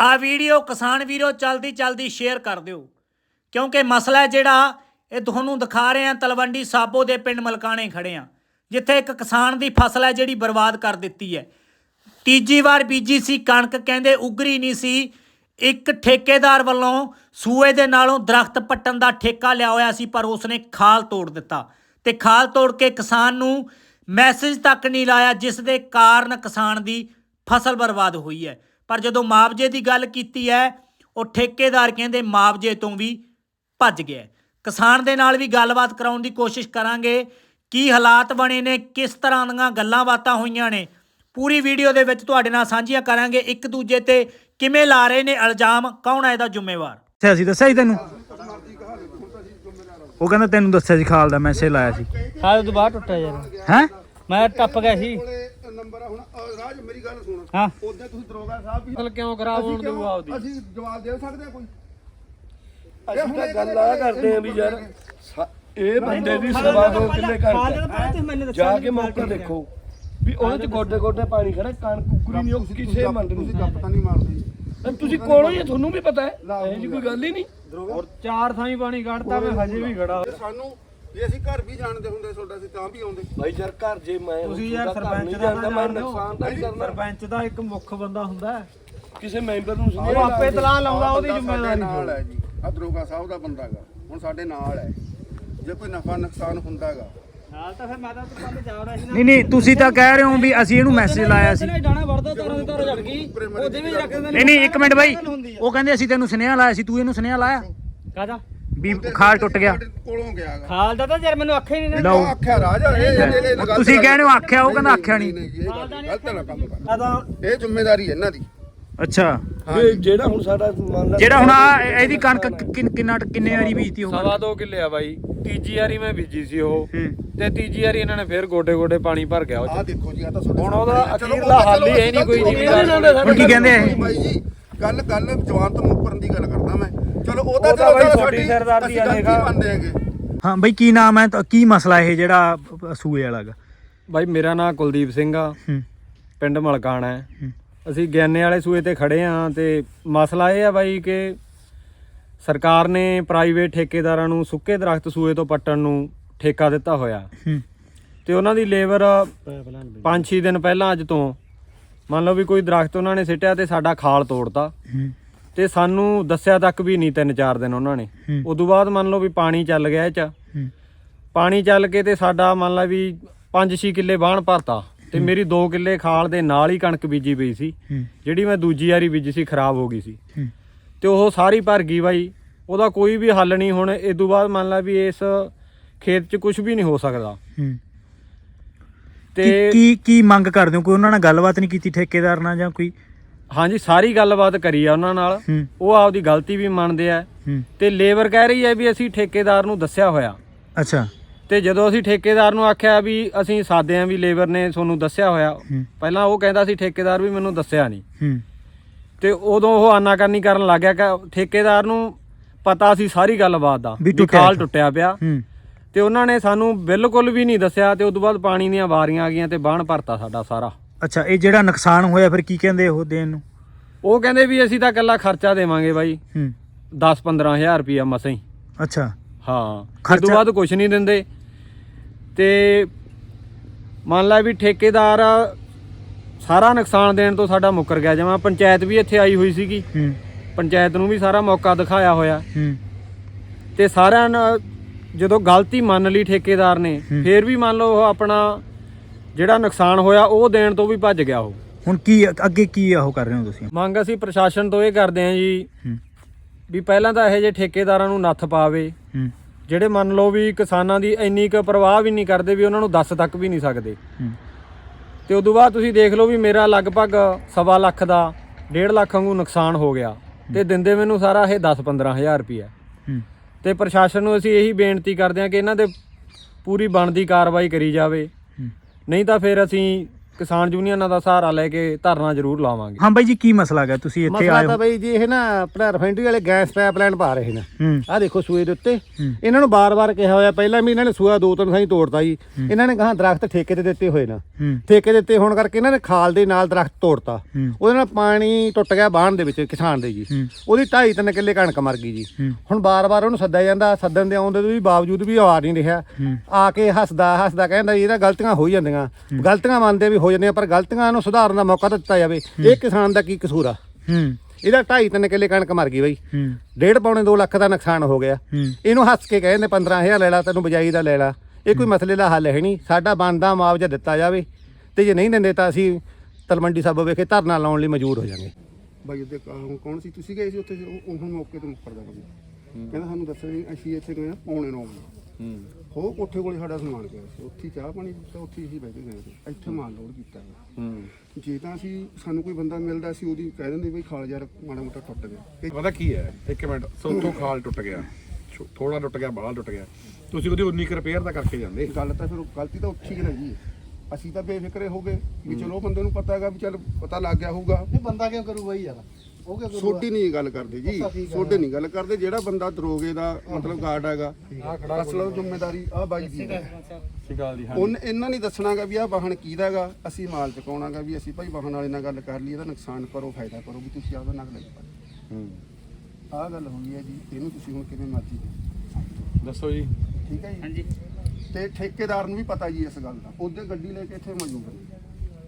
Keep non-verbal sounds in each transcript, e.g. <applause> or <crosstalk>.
ਆ ਵੀਡੀਓ ਕਿਸਾਨ ਵੀਰੋ ਚਲਦੀ ਚਲਦੀ ਸ਼ੇਅਰ ਕਰ ਦਿਓ। ਕਿਉਂਕਿ ਮਸਲਾ ਜਿਹੜਾ, ਇਹ ਤੁਹਾਨੂੰ ਦਿਖਾ ਰਹੇ ਆ ਤਲਵੰਡੀ ਸਾਬੋ ਦੇ ਪਿੰਡ ਮਲਕਾਣੇ ਖੜੇ ਆ ਜਿੱਥੇ ਇੱਕ ਕਿਸਾਨ ਦੀ ਫਸਲ ਹੈ ਜਿਹੜੀ ਬਰਬਾਦ ਕਰ ਦਿੱਤੀ ਹੈ। ਤੀਜੀ ਵਾਰ ਬੀਜੀ ਸੀ, ਕਣਕ ਕਹਿੰਦੇ ਉਗਰੀ ਨਹੀਂ ਸੀ। ਇੱਕ ਠੇਕੇਦਾਰ ਵੱਲੋਂ ਸੂਏ ਦੇ ਨਾਲੋਂ ਦਰਖਤ ਪੱਟਣ ਦਾ ਠੇਕਾ ਲਿਆ ਹੋਇਆ ਸੀ, ਪਰ ਉਸਨੇ ਖਾਲ ਤੋੜ ਦਿੱਤਾ। ਤੇ ਖਾਲ ਤੋੜ ਕੇ ਕਿਸਾਨ ਨੂੰ ਮੈਸੇਜ ਤੱਕ ਨਹੀਂ ਲਾਇਆ, ਜਿਸ ਦੇ ਕਾਰਨ ਕਿਸਾਨ ਦੀ ਫਸਲ ਬਰਬਾਦ ਹੋਈ ਹੈ। ਪਰ ਜਦੋਂ ਮੁਆਵਜ਼ੇ ਦੀ ਗੱਲ ਕੀਤੀ ਹੈ ਉਹ ਠੇਕੇਦਾਰ ਕਹਿੰਦੇ ਮੁਆਵਜ਼ੇ ਤੋਂ ਵੀ ਭੱਜ ਗਿਆ। ਕਿਸਾਨ ਦੇ ਨਾਲ ਵੀ ਗੱਲਬਾਤ ਕਰਾਉਣ ਦੀ ਕੋਸ਼ਿਸ਼ ਕਰਾਂਗੇ। ਕੀ ਹਾਲਾਤ ਬਣੇ ਨੇ? ਕਿਸ ਤਰ੍ਹਾਂ ਦੀਆਂ ਗੱਲਾਂ ਬਾਤਾਂ ਹੋਈਆਂ ਨੇ? ਪੂਰੀ ਵੀਡੀਓ ਦੇ ਵਿੱਚ ਤੁਹਾਡੇ ਨਾਲ ਸਾਂਝੀਆਂ ਕਰਾਂਗੇ। ਇੱਕ ਦੂਜੇ ਤੇ ਕਿਵੇਂ ਲਾ ਰਹੇ ਨੇ ਇਲਜ਼ਾਮ? ਕੌਣ ਹੈ ਇਹਦਾ ਜ਼ਿੰਮੇਵਾਰ? ਦੱਸਿਆ ਸੀ ਦੱਸਿਆ ਸੀ ਤੈਨੂੰ? ਉਹ ਕਹਿੰਦਾ ਤੈਨੂੰ ਦੱਸਿਆ ਸੀ ਖਾਲ ਦਾ ਮੈਸੇਜ ਲਾਇਆ ਸੀ। ਖਾਲ ਤੋਂ ਬਾਹਰ ਟੁੱਟਿਆ ਯਾਰ। ਹੈ? ਮੈਂ ਟੱਪ ਗਿਆ ਸੀ। ਨੰਬਰ ਆ ਹੁਣ ਅ, ਰਾਜ ਮੇਰੀ ਗੱਲ ਸੁਣ। ਹਾਂ। ਉਦੋਂ ਤੁਸੀਂ ਦਰੋਗਾ ਸਾਹਿਬ ਵੀ ਫਸਲ ਕਿਉਂ ਖਰਾਬ ਹੋਣ ਅਸੀਂ ਦਊਗਾ ਉਹਦੀ ਕਿਉਂ- ਅਸੀਂ ਜਵਾਬ ਦੇ ਸਕਦੇ ਆ ਕੋਈ? ਅਸੀਂ ਤਾਂ ਗੱਲ ਆ ਕਰਦੇ ਆ ਵੀ ਯਾਰ ਸਾ- ਇਹ ਬੰਦੇ ਦੀ ਸਵਾ ਦੋ ਕਿੱਲੇ ਕਣਕ ਜਾ ਕੇ ਮੌਕਾ ਦੇਖੋ ਵੀ ਉਹਦੇ ਚ ਗੋਡੇ ਗੋਡੇ ਪਾਣੀ ਖੜਾ ਕਣਕ ਕੁਕਰੀ ਨਹੀਂ ਉਹ ਕਿਸੇ ਮੰਡ ਤੁਸੀਂ ਨਹੀਂ। ਗੱਪ ਤਾਂ ਨਹੀਂ ਮਾਰਦੇ ਤਾਂ ਤੁਸੀਂ ਕੋਲੋਂ ਹੀ ਆ, ਤੁਹਾਨੂੰ ਵੀ ਪਤਾ ਹੈ। ਇਹ ਜੀ ਕੋਈ ਗੱਲ ਹੀ ਨਹੀਂ। ਚਾਰ ਥਾਈਂ ਪਾਣੀ ਕੱਢਤਾ ਮੈਂ ਹਜੇ ਵੀ ਖੜਾ। ਸਾਨੂੰ ਜੇ ਅਸੀਂ ਘਰ ਵੀ ਜਾਣਦੇ ਹੁੰਦੇ ਤੁਹਾਡਾ ਅਸੀਂ ਤਾਂ ਵੀ ਆਉਂਦੇ। ਭਾਈ ਯਾਰ ਘਰ ਜੇ ਮੈਂ ਤੁਸੀਂ ਯਾਰ ਤੁਹਾਡਾ ਘਰ ਸਰਪੰਚ ਨਹੀਂ ਦਾ ਜਾਂਦਾ, ਮੈਂ ਜਾਣਦੇ ਹੋ। ਨੁਕਸਾਨ ਤਾਂ ਨਹੀਂ ਕਰਨਾ। ਸਰਪੰਚ ਦਾ ਇੱਕ ਮੁੱਖ ਬੰਦਾ ਹੁੰਦਾ ਹੈ। ਕਿਸੇ ਮੈਂਬਰ ਨੂੰ ਉਹ ਸੁਣਿਆ ਆਪੇ ਤਲਾ ਲਾਉਂਦਾ ਉਹਦੀ ਬੰਦਾ ਸਾਡੇ ਜ਼ਿੰਮੇਵਾਰੀ ਨਾਲ ਹੈ ਜੀ। ਆ ਦਰੋਗਾ ਸਾਹਿਬ ਦਾ ਬੰਦਾ ਗਾ। ਹੁਣ ਸਾਡੇ ਨਾਲ ਹੈ। ਜੇ ਕੋਈ ਨਫਾ ਨੁਕਸਾਨ ਹੁੰਦਾਗਾ ਹਾਲ ਤਾਂ ਫਿਰ ਮੈਂ ਤਾਂ ਉੱਥੇ ਬੰਦੇ ਜਾ ਰਿਹਾ ਸੀ ਨਹੀਂ ਨਹੀਂ ਤੁਸੀਂ ਤਾਂ ਕਹਿ ਰਹੇ ਹੋ ਵੀ ਅਸੀਂ ਇਹਨੂੰ ਮੈਸੇਜ ਲਾਇਆ ਸੀ। ਡਾਣਾ ਵੜਦਾ ਤਾਰਾਂ ਦੀ ਤਾਰ ਜੜ ਗਈ। ਉਹਦੇ ਵੀ ਰੱਖਦੇ ਨਹੀਂ ਨਹੀਂ ਇੱਕ ਮਿੰਟ ਬਾਈ। ਉਹ ਕਹਿੰਦੇ ਅਸੀਂ ਤੈਨੂੰ ਸੁਨੇਹਾ ਲਾਇਆ ਸੀ ਤੂੰ ਇਹਨੂੰ ਸੁਨੇਹਾ ਲਾਇਆ? ਕਾਦਾ ਵੀ ਖਾਲ ਟੁੱਟ ਗਿਆ। ਕੋਲੋਂ ਖਾਲ ਦਾ ਤਾਂ ਯਾਰ ਮੈਨੂੰ ਅੱਖੇ ਨਹੀਂ ਨੇ। ਲਓ। ਆਖਿਆ ਰਾਜ ਇਹ ਇਹ- ਇਹ ਗੱਲ ਤੁਸੀਂ ਕਹਿੰਦੇ ਹੋ ਆਖਿਆ ਉਹ ਕਹਿੰਦਾ ਆਖਿਆ ਨਹੀਂ। ਨਹੀਂ ਜੀ, ਇਹ ਗੱਲ ਗਲਤ ਨਾ ਕੰਮ ਕਰ ਆਦਾ ਇਹ ਜ਼ਿੰਮੇਵਾਰੀ ਇਹਨਾਂ ਦੀ। ਅੱਛਾ। ਵੀ ਜਿਹੜਾ ਹੁਣ ਸਾਡਾ ਮੰਨ ਲਾ ਜਿਹੜਾ ਹੁਣ ਆ ਇਹਦੀ ਕਣਕ ਕਿੰਨ- ਕਿੰਨਾ ਕਿੰਨੇ ਵਾਰੀ ਬੀਜਤੀ ਉਹ ਸਵਾ ਦੋ ਕਿੱਲੇ ਆ ਬਾਈ। ਤੀਜੀ ਵਾਰੀ ਮੈਂ ਬੀਜੀ ਸੀ ਉਹ। ਹੂੰ। ਤੇ ਤੀਜੀ ਵਾਰੀ ਇਹਨਾਂ ਨੇ ਫੇਰ ਗੋਡੇ ਗੋਡੇ ਪਾਣੀ ਭਰ ਗਿਆ ਉਹ 'ਚ। ਆਹ ਦੇਖੋ ਜੀ ਆ ਤਾਂ ਹੁਣ ਉਹਦਾ ਅਖੀਰਲਾ ਤਾਂ ਹੱਲ ਹੀ ਹੈ ਨਹੀਂ ਕੋਈ ਜ਼ਿਮੀਂਦਾਰ ਹੁਣ ਕੀ ਕਹਿੰਦੇ ਆ ਇਹ? ਬਾਈ ਜੀ ਗੱਲ ਗੱਲ ਜਵਾਨ ਤੋਂ ਮੁੱਕਰਨ ਦੀ ਗੱਲ ਕਰਦਾ ਮੈਂ। ਚਲੋ ਉਹ ਤਾਂ ਉਹ ਤਾਂ ਚਲੋ ਬਾਈ ਸਾਡੀ ਤੁਹਾਡੀ ਸਰਦਾਰੀ ਆ ਅਸੀਂ ਦੇਖਾ। ਗਲਤੀ ਮੰਨਦੇ ਹੈਗੇ। ਹਾਂ ਬਈ ਕੀ ਨਾਮ ਹੈ? ਤਾਂ ਕੀ ਮਸਲਾ ਇਹ ਜਿਹੜਾ ਸੂਏ ਵਾਲਾ ਗਾ ਬਾਈ ਮੇਰਾ ਨਾਮ ਕੁਲਦੀਪ ਸਿੰਘ ਆ। ਹੂੰ। ਪਿੰਡ ਮਲਕਾਣਾ ਹੈ। ਹੂੰ। ਅਸੀਂ ਗਿਆਨੇ ਵਾਲੇ ਸੂਏ ਤੇ ਖੜੇ ਆ ਤੇ ਮਸਲਾ ਇਹ ਆ ਬਾਈ ਕਿ ਸਰਕਾਰ ਨੇ ਪ੍ਰਾਈਵੇਟ ਠੇਕੇਦਾਰਾਂ ਨੂੰ ਸੁੱਕੇ ਦਰਖਤ ਸੂਏ ਤੋਂ ਪੱਟਣ ਨੂੰ ਠੇਕਾ ਦਿੱਤਾ ਹੋਇਆ। ਤੇ ਉਹਨਾਂ ਦੀ ਲੇਬਰ 5-6 ਦਿਨ ਪਹਿਲਾਂ ਅੱਜ ਤੋਂ ਮੰਨ ਲਓ ਵੀ ਕੋਈ ਦਰਖਤ ਉਹਨਾਂ ਨੇ ਸਿੱਟਿਆ ਤੇ ਸਾਡਾ ਖਾਲ ਤੋੜਤਾ। ਤੇ ਸਾਨੂੰ ਦੱਸਿਆ ਤੱਕ ਵੀ ਨਹੀਂ ਤਿੰਨ ਚਾਰ ਦਿਨ ਉਹਨਾਂ ਨੇ। ਉਦੋਂ ਬਾਅਦ ਮੰਨ ਲਓ ਵੀ ਪਾਣੀ ਚੱਲ ਗਿਆ ਇਹ ਚ। ਪਾਣੀ ਚੱਲ ਕੇ ਤੇ ਸਾਡਾ ਮੰਨ ਲਾ ਵੀ 5-6 ਕਿੱਲੇ ਬਾਣ ਭਰਤਾ। ਤੇ ਮੇਰੀ 2 ਕਿੱਲੇ ਖਾਲ ਦੇ ਨਾਲ ਹੀ ਕਣਕ ਬੀਜੀ ਪਈ ਸੀ। ਜਿਹੜੀ ਮੈਂ ਦੂਜੀ ਵਾਰੀ ਬੀਜੀ ਸੀ ਖਰਾਬ ਹੋ ਗਈ ਸੀ। ਤੇ ਉਹ ਸਾਰੀ ਭਰ ਗਈ ਬਾਈ। ਉਹਦਾ ਕੋਈ ਵੀ ਹੱਲ ਨਹੀਂ ਹੁਣ। ਇਸ ਤੋਂ ਬਾਅਦ ਮੰਨ ਲਾ ਵੀ ਇਸ ਖੇਤ 'ਚ ਕੁਝ ਵੀ ਨਹੀਂ ਹੋ ਸਕਦਾ। ਤੇ ਕੀ ਕੀ ਮੰਗ ਕਰਦੇ ਹੋ? ਕੋਈ ਉਹਨਾਂ ਨਾਲ ਗੱਲਬਾਤ ਨਹੀਂ ਕੀਤੀ ਠੇਕੇਦਾਰ ਨਾਲ ਜਾਂ ਕੋਈ ਹਾਂਜੀ ਸਾਰੀ ਗੱਲਬਾਤ ਕਰੀ ਆ ਉਹਨਾਂ ਨਾਲ। ਹੂੰ। ਉਹ ਆਪਦੀ ਗਲਤੀ ਵੀ ਮੰਨਦੇ ਆ। ਹੂੰ। ਤੇ ਲੇਬਰ ਕਹਿ ਰਹੀ ਹੈ ਵੀ ਅਸੀਂ ਠੇਕੇਦਾਰ ਨੂੰ ਦੱਸਿਆ ਹੋਇਆ। ਅੱਛਾ। ਤੇ ਜਦੋਂ ਅਸੀਂ ਠੇਕੇਦਾਰ ਨੂੰ ਆਖਿਆ ਵੀ ਅਸੀਂ ਸਾਦੇ ਆਂ ਵੀ ਲੇਬਰ ਨੇ ਤੁਹਾਨੂੰ ਦੱਸਿਆ ਹੋਇਆ। ਹੂੰ। ਪਹਿਲਾਂ ਉਹ ਕਹਿੰਦਾ ਸੀ ਠੇਕੇਦਾਰ ਵੀ ਮੈਨੂੰ ਦੱਸਿਆ ਨਹੀਂ। ਹੂੰ। ਤੇ ਉਦੋਂ ਉਹ ਆਨਾਕਾਨੀ ਕਰਨ ਲੱਗ ਗਿਆ ਕਿ ਠੇਕੇਦਾਰ ਨੂੰ ਪਤਾ ਸੀ ਸਾਰੀ ਗੱਲਬਾਤ ਦਾ ਵੀ ਟੁੱਟਿਆ ਖਾਲ। ਟੁੱਟਿਆ ਪਿਆ। ਹੂੰ। ਤੇ ਉਹਨਾਂ ਨੇ ਸਾਨੂੰ ਬਿਲਕੁਲ ਵੀ ਨਹੀਂ ਦੱਸਿਆ ਤੇ ਉਦੋਂ ਬਾਅਦ ਪਾਣੀ ਦੀਆਂ ਵਾਰੀਆਂ ਆ ਗਈਆਂ ਤੇ ਬਾਣ ਭਰਤਾ ਸਾਡਾ ਸਾਰਾ। ਅੱਛਾ ਇਹ ਜਿਹੜਾ ਨੁਕਸਾਨ ਹੋਇਆ ਫਿਰ ਕੀ ਕਹਿੰਦੇ ਉਹ ਦੇਣ ਨੂੰ? ਉਹ ਕਹਿੰਦੇ ਵੀ ਅਸੀਂ ਤਾਂ ਇਕੱਲਾ ਖਰਚਾ ਦੇਵਾਂਗੇ ਬਾਈ। ਹੂੰ। 10-15000 ਰੁਪਿਆ ਮਸਾਂ ਹੀ। ਅੱਛਾ। ਹਾਂ। ਖਰਚਾ- ਤੋਂ ਬਾਅਦ ਕੁਝ ਨਹੀਂ ਦਿੰਦੇ। ਤੇ ਮੰਨ ਲਾ ਵੀ ਠੇਕੇਦਾਰ ਸਾਰਾ ਨੁਕਸਾਨ ਦੇਣ ਤੋਂ ਸਾਡਾ ਮੁੱਕਰ ਗਿਆ। ਜਿਵੇਂ ਪੰਚਾਇਤ ਵੀ ਇੱਥੇ ਆਈ ਹੋਈ ਸੀਗੀ। ਹੂੰ। ਪੰਚਾਇਤ ਨੂੰ ਵੀ ਸਾਰਾ ਮੌਕਾ ਦਿਖਾਇਆ ਹੋਇਆ। ਹੂੰ। ਤੇ ਸਾਰਿਆਂ ਨੇ ਜਦੋਂ ਗਲਤੀ ਮੰਨ ਲਈ ਠੇਕੇਦਾਰ ਨੇ। ਫੇਰ ਵੀ ਮੰਨ ਲਓ ਉਹ ਆਪਣਾ ਜਿਹੜਾ ਨੁਕਸਾਨ ਹੋਇਆ ਉਹ ਦੇਣ ਤੋਂ ਵੀ ਭੱਜ ਗਿਆ ਉਹ। ਹੁਣ ਕੀ ਅੱਗੇ ਕੀ ਉਹ ਕਰ ਰਹੇ ਹੋ ਤੁਸੀਂ? ਮੰਗ ਅਸੀਂ ਪ੍ਰਸ਼ਾਸਨ ਤੋਂ ਇਹ ਕਰਦੇ ਹਾਂ ਜੀ ਵੀ ਪਹਿਲਾਂ ਤਾਂ ਇਹੋ ਜਿਹੇ ਠੇਕੇਦਾਰਾਂ ਨੂੰ ਨੱਥ ਪਾਵੇ। ਜਿਹੜੇ ਮੰਨ ਲਓ ਵੀ ਕਿਸਾਨਾਂ ਦੀ ਇੰਨੀ ਕੁ ਪਰਵਾਹ ਵੀ ਨਹੀਂ ਕਰਦੇ ਵੀ ਉਹਨਾਂ ਨੂੰ ਦੱਸ ਤੱਕ ਵੀ ਨਹੀਂ ਸਕਦੇ। ਤੇ ਉਦੋਂ ਬਾਅਦ ਤੁਸੀਂ ਦੇਖ ਲਓ ਵੀ ਮੇਰਾ ਲਗਭਗ ਸਵਾ ਲੱਖ ਦਾ 1.5 ਲੱਖ ਵਾਂਗੂ ਨੁਕਸਾਨ ਹੋ ਗਿਆ। ਤੇ ਦਿੰਦੇ ਮੈਨੂੰ ਸਾਰਾ ਇਹ 10-15000 ਰੁਪਈਆ ਹੂੰ। ਤੇ ਪ੍ਰਸ਼ਾਸਨ ਨੂੰ ਅਸੀਂ ਇਹੀ ਬੇਨਤੀ ਕਰਦੇ ਹਾਂ ਕਿ ਇਹਨਾਂ ਦੇ ਪੂਰੀ ਬਣਦੀ ਕਾਰਵਾਈ ਕਰੀ ਜਾਵੇ। ਨਹੀਂ ਤਾਂ ਫਿਰ ਅਸੀਂ ਕਿਸਾਨ ਯੂਨੀਅਨਾਂ ਦਾ ਸਹਾਰਾ ਲੈ ਕੇ ਧਰਨਾ ਜ਼ਰੂਰ ਲਾਵਾਂਗੇ। ਹਾਂ ਬਾਈ ਜੀ ਕੀ ਮਸਲਾ ਹੈਗਾ? ਤੁਸੀਂ ਇੱਥੇ ਮਸਲਾ ਆਏ ਤਾਂ ਹੋ ਬਈ ਜੀ ਇਹ ਨਾ ਆਪਣਾ ਰਿਫਾਈਨਰੀ ਵਾਲੇ ਗੈਸ ਪਾਈਪਲਾਈਨ ਪਾ ਰਹੇ ਨੇ। ਹੂੰ। ਆਹ ਦੇਖੋ ਸੂਏ ਦੇ ਉੱਤੇ। ਇਹਨਾਂ ਨੂੰ ਬਾਰ-ਬਾਰ ਕਿਹਾ ਹੋਇਆ ਪਹਿਲਾਂ ਵੀ ਇਹਨਾਂ ਨੇ ਸੂਆ ਦੋ ਤਿੰਨ ਥਾਈਂ ਤੋੜਤਾ ਜੀ। ਇਹਨਾਂ ਨੇ ਕਹਾ ਦਰਖਤ ਠੇਕੇ ਤੇ ਦਿੱਤੇ ਹੋਏ ਨਾ। ਹੂੰ। ਠੇਕੇ ਦਿੱਤੇ ਹੋਣ ਕਰਕੇ ਇਹਨਾਂ ਨੇ ਖਾਲ ਦੇ ਨਾਲ ਦਰਖਤ ਤੋੜਤਾ। ਹੂੰ। ਉਹਦੇ ਨਾਲ ਪਾਣੀ ਟੁੱਟ ਗਿਆ ਬਾਹਣ ਦੇ ਵਿੱਚ ਕਿਸਾਨ ਦੇ ਜੀ। ਹੂੰ। ਉਹਦੀ ਢਾਈ ਤਿੰਨ ਕਿੱਲੇ ਕਣਕ ਮਰ ਗਈ ਜੀ। ਹੂੰ। ਹੁਣ ਬਾਰ-ਬਾਰ ਉਹਨੂੰ ਸੱਦਿਆ ਜਾਂਦਾ ਸੱਦਣ ਦੇ ਆਉਂਦੇ ਵੀ ਬਾਵਜੂਦ ਵੀ ਆ ਨਹੀਂ ਰਿਹਾ। ਹੂੰ। ਆ ਕੇ ਹੱਸਦਾ ਹੱਸਦਾ ਕਹਿੰਦਾ ਜੀ ਇਹਦਾ ਗਲਤੀਆਂ ਹੋ ਜਾਂਦੀਆਂ। ਗਲਤੀਆਂ ਮੰਨਦੇ ਵੀ ਹੋ ਜਾਂਦੀਆਂ ਪਰ ਗਲਤੀਆਂ ਨੂੰ ਸੁਧਾਰਨ ਦਾ ਮੌਕਾ ਤਾਂ ਦਿੱਤਾ ਜਾਵੇ। ਇਹ ਕਿਸਾਨ ਦਾ ਕੀ ਕਸੂਰ ਆ? ਹੂੰ। ਇਹਦਾ ਢਾਈ ਤਿੰਨ ਕਿੱਲੇ ਕਣਕ ਮਰ ਗਈ ਬਈ। ਹੂੰ। ਡੇਢ ਪੌਣੇ 2 ਲੱਖ ਦਾ ਨੁਕਸਾਨ ਹੋ ਗਿਆ। ਹੂੰ। ਇਹਨੂੰ ਹੱਸ ਕੇ ਕਹਿੰਦੇ 15000 ਲੈ ਲਾ ਤੈਨੂੰ ਬਜਾਈ ਦਾ ਲੈ ਲਾ। ਇਹ ਕੋਈ ਮਸਲੇ ਦਾ ਹੱਲ ਹੈ ਨਹੀਂ। ਸਾਡਾ ਬਣਦਾ ਮੁਆਵਜ਼ਾ ਦਿੱਤਾ ਜਾਵੇ ਤੇ ਜੇ ਨਹੀਂ ਦਿੰਦੇ ਤਾਂ ਅਸੀਂ ਤਲਮੰਡੀ ਸਾਹਿਬ ਵਿਖੇ ਧਰਨਾ ਲਾਉਣ ਲਈ ਮਜਬੂਰ ਹੋ ਜਾਵਾਂਗੇ। ਬਾਈ ਉਹਦੇ ਕੌਣ ਸੀ? ਤੁਸੀਂ ਗਏ ਸੀ ਉੱਥੇ? ਉਹ ਹੁਣ ਮੌਕੇ ਤੇ ਮੁੱਕਰਦਾ ਬੰਦਾ ਕਹਿੰਦਾ ਸਾਨੂੰ ਦੱਸਿਆ ਅਸੀਂ ਇੱਥੇ ਗਏ ਆ ਪੌਣੇ ਨੌ ਵਜੇ। ਉਹ ਕੋਠੇ ਕੋਲੇ ਸਾਡਾ ਸਮਾਨ ਪਿਆ ਸੀ। ਉੱਥੇ ਹੀ ਚਾਹ ਪਾਣੀ ਪੀਤਾ ਉੱਥੇ ਹੀ ਅਸੀਂ ਬਹਿ ਕੇ ਗਏ ਸੀ। ਇੱਥੇ ਮਾਲ ਲੋਡ ਕੀਤਾ ਵਾ। ਜੇ ਤਾਂ ਅਸੀਂ ਸਾਨੂੰ ਕੋਈ ਬੰਦਾ ਮਿਲਦਾ ਸੀ ਉਹਦੀ ਕਹਿ ਦਿੰਦੇ ਬਈ ਖਾਲ ਯਾਰ ਮਾੜਾ ਮੋਟਾ ਟੁੱਟ ਗਿਆ। ਪਤਾ ਕੀ ਹੈ? ਇੱਕ ਮਿੰਟ। ਸੋਥੋਂ ਖਾਲ ਟੁੱਟ ਗਿਆ। ਥੋੜਾ ਟੁੱਟ ਗਿਆ ਬਾਹਰ ਟੁੱਟ ਗਿਆ। ਤੁਸੀਂ ਉਹਦੀ 19 ਰਿਪੇਅਰ ਦਾ ਕਰਕੇ ਜਾਂਦੇ। ਗੱਲ ਤਾਂ ਫਿਰ ਗਲਤੀ ਤਾਂ ਉੱਥੇ ਹੀ ਲੱਗੀ ਅਸੀਂ ਤਾਂ ਬੇਫਿਕਰੇ ਹੋ ਗਏ ਵੀ ਚਲੋ ਬੰਦੇ ਨੂੰ ਪਤਾ ਹੈਗਾ ਵੀ ਚੱਲ ਪਤਾ ਲੱਗ ਗਿਆ ਹੋਊਗਾ। ਇਹ ਬੰਦਾ ਕਿਉਂ ਕਰੂਗਾ ਯਾਰ? ਉਹ ਛੋਟੀ ਨਹੀਂ ਗੱਲ ਕਰਦੇ ਜੀ ਛੋਟੇ ਨਹੀਂ ਗੱਲ ਕਰਦੇ ਜਿਹੜਾ ਬੰਦਾ ਦਰੋਗੇ ਦਾ ਮਤਲਬ ਗਾਰਡ ਹੈਗਾ ਅਸਲ ਜ਼ਿੰਮੇਵਾਰੀ ਆ ਬਾਈ ਦੀ ਹੈ। ਉਹਨ ਇਹਨਾਂ ਨਹੀਂ ਦੱਸਣਾਗਾ ਵੀ ਆਹ ਵਾਹਨ ਕਿਹਦਾ ਹੈਗਾ ਅਸੀਂ ਮਾਲ ਚਕਾਉਣਾਗਾ ਵੀ ਅਸੀਂ ਭਾਈ ਵਾਹਨ ਵਾਲੇ ਨਾਲ ਗੱਲ ਕਰ ਲਈ ਇਹਦਾ ਨੁਕਸਾਨ ਕਰੋ ਫਾਇਦਾ ਕਰੋ ਵੀ ਤੁਸੀਂ ਆਪਦਾ ਨਗ ਲਈ ਪਾਓ ਆਹ ਗੱਲ ਹੋਈ ਹੈ ਜੀ ਇਹਨੂੰ ਤੁਸੀਂ ਹੁਣ ਕਿਵੇਂ ਮਰਜ਼ੀ। ਦੱਸੋ ਜੀ। ਠੀਕ ਹੈ ਜੀ? ਹਾਂਜੀ। ਤੇ ਠੇਕੇਦਾਰ ਨੂੰ ਵੀ ਪਤਾ ਜੀ ਇਸ ਗੱਲ ਦਾ ਉਹਦੇ ਗੱਡੀ ਲੈ ਕੇ ਇੱਥੇ ਮੌਜੂਦ ਨੇ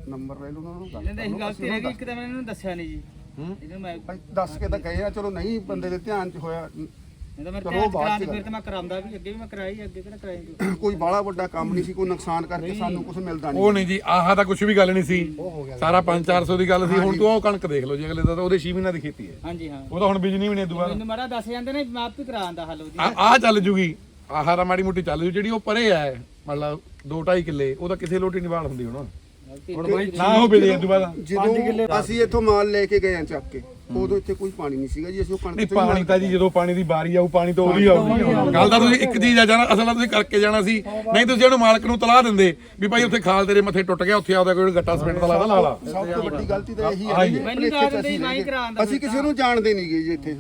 ਨੰਬਰ ਲੈ ਲਓ ਉਹਨਾਂ ਨੂੰ ਗੱਲ ਦੀ ਲਓ, ਗਲਤੀ ਹੈਗੀ ਉਹਨੂੰ ਇੱਕ ਤਾਂ ਮੈਂ ਇਹਨਾਂ ਨੂੰ ਦੱਸਿਆ ਨਹੀਂ ਜੀ। ਇਹਨੂੰ ਮੈਂ ਭਾਈ ਦੱਸ ਕੇ ਤਾਂ ਗਏ ਆ ਚਲੋ ਨਹੀਂ ਬੰਦੇ ਦੇ ਧਿਆਨ 'ਚ ਹੋਇਆ। ਨਹੀਂ ਤਾਂ ਮੈਂ ਚਲੋ ਧਿਆਨ ਬਾਅਦ ਕਰਾਂ ਚ ਫਿਰ ਤਾਂ ਮੈਂ ਕਰਾਉਂਦਾ ਵੀ ਅੱਗੇ ਵੀ ਮੈਂ ਕਰਾਈ ਅੱਗੇ ਕਿਹੜਾ ਕਰਾਈ <coughs> ਕੋਈ ਬਾਹਲਾ ਵੱਡਾ ਕੰਮ ਨਹੀਂ ਸੀ ਕੋਈ ਨੁਕਸਾਨ ਕਰਕੇ ਸਾਨੂੰ ਕੁਝ ਮਿਲਦਾ ਉਹ ਨਹੀਂ। ਨਹੀਂ ਜੀ ਆਹ ਤਾਂ ਕੁਝ ਵੀ ਗੱਲ ਨਹੀਂ ਸੀ। ਸਾਰਾ 5-400 ਦੀ ਗੱਲ ਸੀ ਹੁਣ ਤੂੰ ਉਹ ਕਣਕ ਦੇਖ ਲਓ ਜੀ ਅਗਲੇ ਦਾ ਤਾਂ ਉਹਦੇ 6 ਮਹੀਨਿਆਂ ਦੀ ਖੇਤੀ ਹੈ। ਹਾਂਜੀ ਹਾਂ। ਉਹ ਤਾਂ ਹੁਣ ਬਿਜਲੀ ਵੀ ਨਹੀਂ ਦੁਬਾਰਾ। ਮੈਨੂੰ ਮਾੜਾ ਦੱਸ ਜਾਂਦੇ ਨੇ ਮੈਂ ਆਪ ਹੀ ਕਰਾਉਂਦਾ ਹੱਲ ਉਹਦੀ। ਆ ਆਹ ਚੱਲ ਜੂਗੀ। ਆਹ ਤਾਂ ਮਾੜੀ ਮੋਟੀ ਚੱਲ ਜੂ ਜਿਹੜੀ ਉਹ ਪਰੇ ਹੈ ਮਤਲਬ 2.5 ਕਿੱਲੇ ਉਹ ਤਾਂ ਕਿਥੇ ਲੋਟੀ ਨਿਵਾਲ ਹੁੰਦੀ ਹੁਣ। ਹੁਣ ਬਾਈ ਨਾ ਉਹ ਬਿਜਲੀ ਦੁਬਾਰਾ ਜਦੋਂ ਅਸੀਂ ਇੱਥੋਂ ਮਾਲ ਲੈ ਕੇ ਗਏ ਆ ਚੱਕ ਕੇ ਉਦੋਂ ਇੱਥੇ ਕੋਈ ਪਾਣੀ ਨਹੀਂ ਸੀਗਾ ਜੀ ਅਸੀਂ ਉਹ ਕਣਕ ਨਹੀਂ ਪਾਣੀ ਤਾਂ ਜੀ ਜਦੋਂ ਪਾਣੀ ਦੀ ਵਾਰੀ ਆਊ ਪਾਣੀ ਤਾਂ ਉਹਦੀ ਆਊਗੀ। ਗੱਲ ਤਾਂ ਤੁਸੀਂ ਇੱਕ ਚੀਜ਼ ਆ ਜਾਣਾ ਅਸਲ ਤਾਂ ਤੁਸੀਂ ਕਰਕੇ ਜਾਣਾ ਸੀ। ਨਹੀਂ ਤੁਸੀਂ ਉਹਨੂੰ ਮਾਲਕ ਨੂੰ ਤਲਾਹ ਦਿੰਦੇ ਵੀ ਭਾਈ ਉੱਥੇ ਖਾਲ ਤੇਰੇ ਮੱਥੇ ਟੁੱਟ ਗਿਆ ਉੱਥੇ ਆਪਦਾ ਕੋਈ ਗੱਟਾ ਸਿਮੈਂਟ ਦਾ ਲਾ ਲਾ ਲਾ ਸਭ ਤੋਂ ਵੱਡੀ ਗਲਤੀ ਤਾਂ ਇਹੀ ਹੈ ਜੀ। ਮੈਨੂੰ ਤਾਂ ਆਦਤ ਹੀ ਮੈਂ ਹੀ ਕਰਾਉਂਦਾ ਅਸੀਂ ਕਿਸੇ ਨੂੰ ਜਾਣਦੇ ਨਹੀਂ ਗਏ ਜੀ ਇੱਥੇ।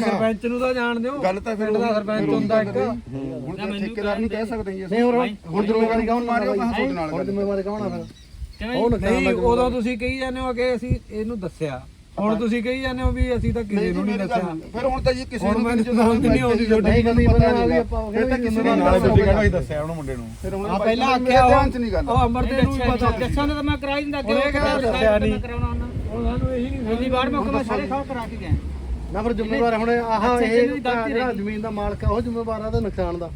ਸਰਪੰਚ ਨੂੰ ਤਾਂ ਜਾਣਦੇ ਹੋ। ਗੱਲ ਤਾਂ ਫਿਰ ਦਾ ਸਰਪੰਚ ਹੁੰਦਾ ਇੱਕ। ਹੁਣ ਤਾਂ ਠੇਕੇਦਾਰ ਨੂੰ ਕਹਿ ਸਕਦੇ ਜੀ ਅਸੀਂ। ਹੁਣ ਜ਼ਿੰਮੇਵਾਰੀ ਕੌਣ ਮਾਰਿਓ ਮੈਂ ਤੁਹਾਡੇ ਨਾਲ? ਗੱਲ ਜ਼ਿੰਮੇਵਾਰੀ ਕੌਣ ਆ ਫਿਰ? ਨਹੀਂ ਉਦੋਂ ਤੁਸੀਂ ਕਹੀ ਜਾਂਦੇ ਹੋ ਕਿ ਅਸੀਂ ਇਹਨੂੰ ਦੱਸਿਆ। ਹੁਣ ਤੁਸੀਂ ਕਹੀ ਜਾਂਦੇ ਹੋ ਵੀ ਅਸੀਂ ਤਾਂ ਕਿਸੇ ਨੂੰ ਨਹੀਂ ਦੱਸਿਆ। ਫਿਰ ਹੁਣ ਤਾਂ ਜੀ ਕਿਸੇ ਹੁਣ ਨੂੰ ਮੈਨੂੰ ਸਮਝ ਨਹੀਂ ਆਉਂਦੀ ਤੁਹਾਡੀ ਨਹੀਂ ਵੀ ਆਪਾਂ ਫਿਰ ਤਾਂ ਕਿਸੇ ਨੂੰ ਨਾਲੇ ਤੁਸੀਂ ਕਹਿੰਦੇ ਅਸੀਂ ਦੱਸਿਆ ਉਹਨੂੰ ਮੁੰਡੇ ਨੂੰ। ਫਿਰ ਹੁਣ ਪਹਿਲਾਂ ਆਖਿਆ ਧਿਆਨ 'ਚ ਨਹੀਂ ਗੱਲ। ਉਹ ਅਮਰਦੇ ਨੂੰ ਵੀ ਪਤਾ ਦੱਸਾਂ ਤਾਂ ਮੈਂ ਕਰਾ ਹੀ ਦਿੰਦਾ ਅੱਗੇ ਦੱਸਿਆ ਨਹੀਂ। ਮੈਂ ਕਰਾਉਣਾ ਹੁੰਦਾ ਹੁਣ ਸਾਨੂੰ ਇਹੀ ਨਹੀਂ ਪਹਿਲੀ ਵਾਰ ਸਾਰੇ ਖਾਲ ਕਰਾ ਕੇ ਗਿਆ ਨਾ ਫਿਰ ਜ਼ਿੰਮੇਵਾਰ ਹੁਣ ਆਹ ਇਹ। ਜ਼ਮੀਨ ਦਾ ਮਾਲਕ ਆ ਉਹ ਜ਼ਿੰਮੇਵਾਰ ਆ ਤੇ ਨੁਕਸਾਨ ਦਾ।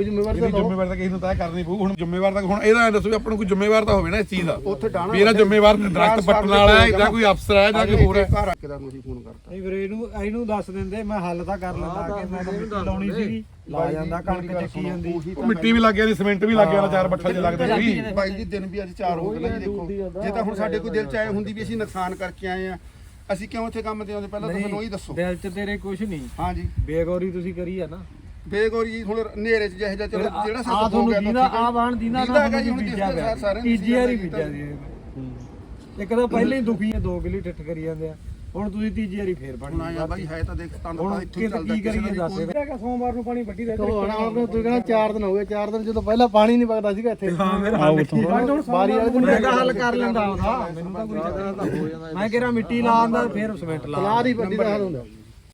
ਕੋਈ ਜ਼ਿੰਮੇਵਾਰ ਤਾਂ ਇਹਦੀ ਲਓ ਜ਼ਿੰਮੇਵਾਰ ਤਾਂ ਕਿਸੇ ਨੂੰ ਤੈਅ ਕਰਨੀ ਪਊ। ਹੁਣ ਜ਼ਿੰਮੇਵਾਰ ਤਾਂ ਹੁਣ ਇਹਦਾ ਐਂ ਦੱਸੋ ਵੀ ਆਪਾਂ ਨੂੰ ਕੋਈ ਜ਼ਿੰਮੇਵਾਰ ਤਾਂ ਹੋਵੇ ਨਾ ਇਸ ਚੀਜ਼ ਦਾ। ਉੱਥੇ ਡਾਣਾ ਵੀ ਇਹਦਾ ਜ਼ਿੰਮੇਵਾਰ ਦਰਖਤ ਪੱਟਣ ਵਾਲਾ ਹੈ ਜਾਂ ਕੋਈ ਅਫਸਰ ਹੈ ਜਾਂ ਕੋਈ ਹੋਰ ਹੈ। ਘਰ ਠੇਕੇਦਾਰ ਨੂੰ ਅਸੀਂ ਫੋਨ ਕਰਤਾ। ਨਹੀਂ ਫਿਰ ਇਹਨੂੰ ਇਹਨੂੰ ਦੱਸ ਦਿੰਦੇ ਮੈਂ ਹੱਲ ਤਾਂ ਕਰ ਲੈਂਦਾ ਕਿ। ਮੈਂ ਤਾਂ ਮਿੱਟੀ ਲਾਉਣੀ ਸੀਗੀ। ਲਾ ਜਾਂਦਾ ਕਣਕ ਚੱਕੀ ਜਾਂਦੀ। ਉਹ ਮਿੱਟੀ ਵੀ ਲੱਗ ਗਿਆ ਜੀ ਸੀਮੈਂਟ ਵੀ ਲੱਗ ਗਿਆ ਨਾ ਚਾਰ ਬੱਠਾ ਚ ਲੱਗਦੇ ਸੀ ਬਾਈ ਜੀ ਦਿਨ ਵੀ ਅੱਜ ਚਾਰ ਹੋ ਗਏ ਜੀ ਦੇਖੋ। ਜੇ ਤਾਂ ਹੁਣ ਸਾਡੇ ਕੋਈ ਦਿਲ ਚ ਆਏ ਹੁੰਦੀ ਵੀ ਅਸੀਂ ਨੁਕਸਾਨ ਕਰਕੇ ਆਏ ਆ ਅਸੀਂ ਕਿਉਂ ਇੱਥੇ ਕੰਮ ਤੇ ਆਉਂਦੇ? ਪਹਿਲਾਂ ਤਾਂ ਸਾਨੂੰ ਉਹੀ ਦੱਸੋ। ਦਿਲ 'ਚ ਤੇਰੇ ਕੁਝ ਨਹੀਂ। ਹਾਂਜੀ ਬੇਗੌਰੀ ਤੁਸੀਂ ਕਰੀ ਆ ਨਾ। ਬੇਗੌਰੀ ਜੀ ਹੁਣ ਹਨੇਰੇ ਚ ਜਿਹੋ ਜਿਹਾ ਚਲੋ ਜਿਹੜਾ ਆ ਸੱਤ ਹੋ ਤੁਹਾਨੂੰ ਗਿਆ ਦੀਦਾ ਆ ਬਾਣ ਦੀਦਾ ਨਾ ਜੀ, ਹੁਣ ਬੀਜਿਆ ਨੂੰ ਤੀਜੀ ਵਾਰੀ ਬੀਜਿਆ ਇਹ। ਇੱਕ ਤਾਂ ਪਹਿਲਾਂ ਹੀ ਦੁਖੀ ਹੈ 2 ਕਿਲੋ ਠਿੱਠ ਕਰੀ ਜਾਂਦੇ ਆ। ਹੁਣ ਤੁਸੀਂ ਤੀਜੀ ਵਾਰੀ ਫੇਰ ਹੁਣ ਪਾਣੀ ਆਇਆ ਬਾਈ ਹੈ ਤਾਂ ਦੇਖ ਤੁਹਾਨੂੰ ਹੁਣ ਪਤਾ ਇੱਥੋਂ ਚੱਲਦਾ ਕੀ ਕਰੀਏ ਦਾ ਦੱਸ। ਸੋਮਵਾਰ ਨੂੰ ਪਾਣੀ ਵੱਡੀ ਦੇ ਤੋ ਹੁਣ। ਆਪਣੇ ਤੂੰ ਕਹਿੰਦਾ 4 ਦਿਨ ਹੋ ਗਏ 4 ਦਿਨ ਜਦੋਂ ਪਹਿਲਾਂ ਪਾਣੀ ਨਹੀਂ ਵਗਦਾ ਸੀਗਾ ਇੱਥੇ। ਹਾਂ ਮੇਰਾ ਹੱਲ ਕੀ ਬਾਰੀ ਵਾਲੇ ਦਿਨ ਮੈਂ ਤਾਂ ਹੱਲ ਕਰ ਲੈਂਦਾ ਉਹਦਾ ਮੈਨੂੰ ਤਾਂ ਕੋਈ ਚੱਕਰ ਤਾਂ ਹੋ ਜਾਂਦਾ ਮੈਂ ਕਿਹਾ ਮਿੱਟੀ ਲਾ ਆਂਦਾ ਫੇਰ ਸਿਮੈਂਟ ਲਾ ਤਲਾਰ ਹੀ ਵੱਡੀ ਦਾ ਹਾਲ ਹੁੰਦਾ।